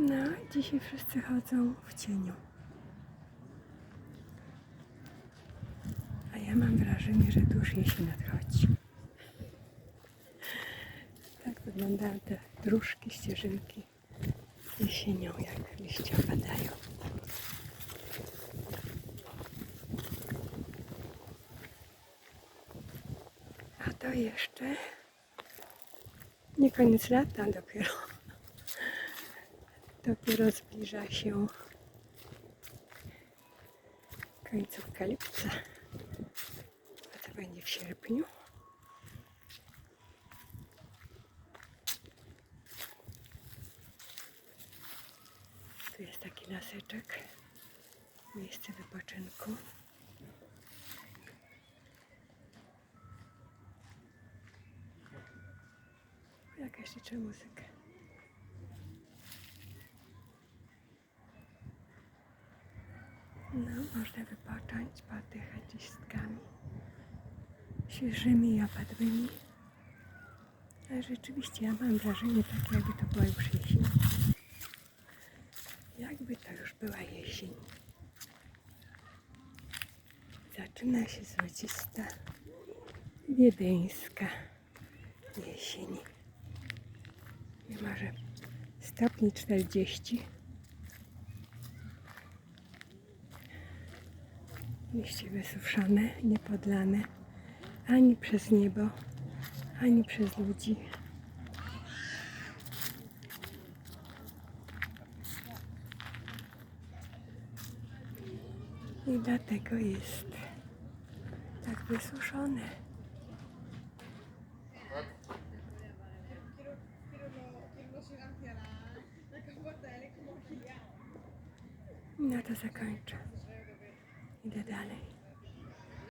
No, dzisiaj wszyscy chodzą w cieniu. A ja mam wrażenie, że tu już jesień nadchodzi. Tak wyglądają te dróżki, ścieżynki jesienią, jak liście opadają. A to jeszcze nie koniec lata dopiero. Dopiero zbliża się końcówka lipca. A to będzie w sierpniu. Tu jest taki laseczek, miejsce wypoczynku. Jakaś liczy muzyka. No, można wypocząć, podychać listkami świeżymi i opadłymi. Ale rzeczywiście ja mam wrażenie takie, jakby to była już jesień. Jakby to już była jesień. Zaczyna się złocista, wiedeńska jesień. Może stopni 40. Liście wysuszone, niepodlane ani przez niebo, ani przez ludzi. I dlatego jest tak wysuszone. quiero, quiero, quiero llegar a la, la comporta de como Kilian. No to zakończę. Idę dalej.